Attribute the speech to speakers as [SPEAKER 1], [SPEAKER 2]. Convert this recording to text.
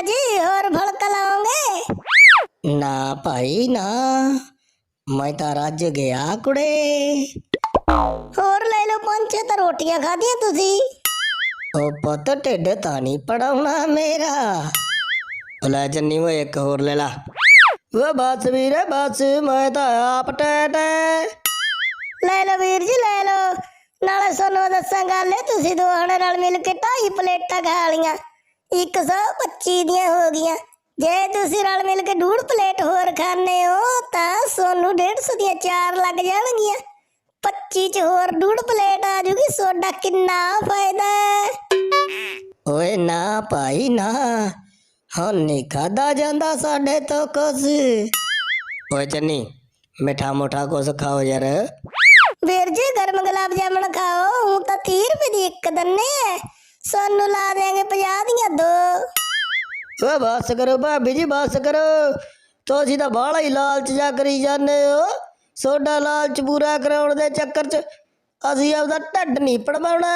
[SPEAKER 1] ਜੀ ਹੋਰ ਫਲਕ ਲਾਓਗੇ?
[SPEAKER 2] ਨਾ ਭਾਈ ਨਾ। ਮੈਂ ਤਾਂ ਰੱਜ ਗਿਆ ਕੁੜੇ।
[SPEAKER 1] ਹੋਰ ਲੈ ਲਓ ਪੰਜ ਛੇ ਤਾਂ ਰੋਟੀਆਂ ਖਾਧੀਆਂ ਤੁਸੀਂ।
[SPEAKER 2] ਉਹ ਪੁੱਤ ਢਿੱਡ ਤਾਂ ਨਹੀਂ ਪੜਾਉਣਾ ਮੇਰਾ। ਉਹ ਲੈ ਜੰਨੀ ਉਹ ਇੱਕ ਹੋਰ ਲੈ ਲਾ। ਉਹ ਬਸ ਵੀਰੇ ਬਸ ਮੈਂ ਤਾਂ ਆਪ ਟੈਟ
[SPEAKER 1] ਲੈ ਲਓ ਵੀਰ ਜੀ ਲੈ ਲਓ। ਨਾਲੇ ਤੁਹਾਨੂੰ ਦੱਸਾਂ ਗੱਲ ਤੁਸੀਂ ਦੋਹਾਂ ਨਾਲ ਮਿਲ ਕੇ ਢਾਈ ਪਲੇਟਾਂ ਖਾ ਲੀਆਂ 125 ਦੀਆਂ ਹੋ ਗਈਆਂ। ਜੇ ਤੁਸੀਂ ਰਲ ਮਿਲ ਕੇ ਡੂਢ ਪਲੇਟ ਹੋਰ ਖਾਣੇ ਹੋ ਤਾਂ ਤੁਹਾਨੂੰ 150 ਦੀਆਂ ਚਾਰ ਲੱਗ ਜਾਣਗੀਆਂ। 25 ਚ ਹੋਰ ਡੂਢ ਪਲੇਟ ਆ ਜੂਗੀ ਸੋਡਾ ਕਿੰਨਾ ਫਾਇਦਾ
[SPEAKER 2] ਓਏ ਨਾ ਭਾਈ ਨਾ। ਹੁਣ ਨਹੀਂ ਖਾਦਾ ਜਾਂਦਾ ਸਾਡੇ ਤੋਂ ਕੁਛ। ਓਏ ਚੰਨੀ ਮਿੱਠਾ ਮੋਠਾ ਕੁਛ ਖਾਓ ਯਾਰ।
[SPEAKER 1] ਵੀਰ ਜੀ ਗਰਮ ਗੁਲਾਬ ਜਾਮਣ ਖਾਓ ਹੁਣ ਤਾਂ 30 ਰੁਪਏ ਦੀ ਇੱਕ ਦੰਨੇ ਐ ਸਾਨੂੰ ਲਾ ਦੇਾਂਗੇ 50 ਦੀਆਂ ਦੋ।
[SPEAKER 2] ਓਏ ਬਸ ਕਰੋ ਭਾਬੀ ਜੀ, ਬਸ ਕਰੋ। ਤੁਸੀਂ ਤਾਂ ਬਾਹਲਾ ਹੀ ਲਾਲਚ ਜਾ ਕਰੀ ਜਾਂਦੇ ਹੋ। ਸੋਡਾ ਲਾਲਚ ਪੂਰਾ ਕਰਾਉਣ ਦੇ ਚੱਕਰ 'ਚ ਅਸੀਂ ਆਪਦਾ ਢੱਡ ਨਹੀਂ ਪੜਵਾਉਣਾ